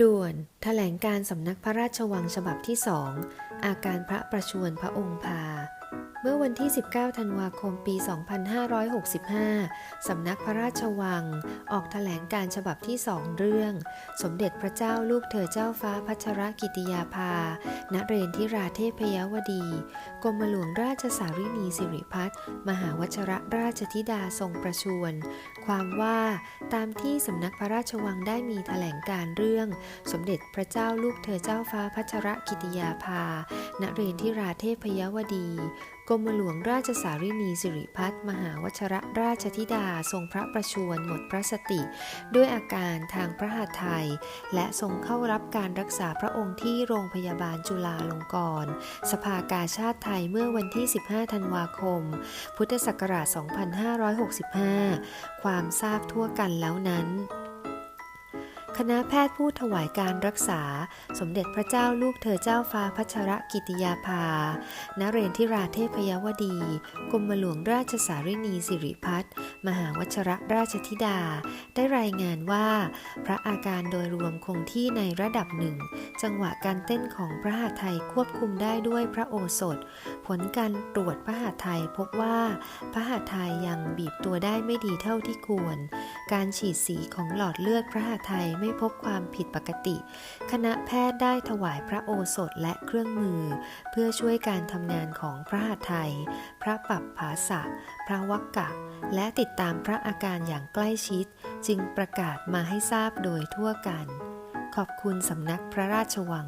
ด่วนแถลงการสำนักพระราชวังฉบับที่สองอาการพระประชวรพระองค์พา เมื่อวันที่ 19 ธันวาคม ปี 2565 สำนักพระราชวัง ออกแถลงการฉบับที่สองเรื่อง สมเด็จพระเจ้าลูกเธอเจ้าฟ้าพัชรกิติยาภา ณ เรนทิราเทพยวดี กรมหลวงราชสารินีสิริพัฒน์มหาวชระราชธิดาทรงประชวร ความว่าตามที่สำนักพระราชวังได้มีแถลงการเรื่อง สมเด็จพระเจ้าลูกเธอเจ้าฟ้าพัชรกิติยาภา ณ เรนทิราเทพยวดีกรมหลวงราชสารินีสิริพัฒน์มหาวชระราชธิดาทรงพระประชวรหมดพระสติ ด้วยอาการทางพระหัตถ์ไทยและทรงเข้ารับการรักษาพระองค์ที่โรงพยาบาลจุฬาลงกรณ์สภากาชาติไทยเมื่อวันที่ 15 ธันวาคม พุทธศักราช 2565 ความทราบทั่วกันแล้วนั้น คณะแพทย์ผู้ถวายการรักษา สมเด็จพระเจ้าลูกเธอเจ้าฟ้าพัชรกิติยาภา ณเรนทิราเทพยวดี กรมหลวงราชสารินีสิริพัฒมหาวชรราชธิดา ได้รายงานว่า พระอาการโดยรวมคงที่ในระดับหนึ่ง จังหวะการเต้นของพระหัตถ์ไทยควบคุมได้ด้วยพระโอสถ ผลการตรวจพระหัตถ์ไทยพบว่า พระหัตถ์ไทยยังบีบตัวได้ไม่ดีเท่าที่ควร การฉีดสีของหลอดเลือดพระหัตถ์ไทยไม่พบความผิดปกติ คณะแพทย์ได้ถวายพระโอสถและเครื่องมือ เพื่อช่วยการทำงานของพระหัตถ์ไทยพระปับภาษะพระวักกะ และติดตามพระอาการอย่างใกล้ชิด จึงประกาศมาให้ทราบโดยทั่วกัน ขอบคุณสำนักพระราชวัง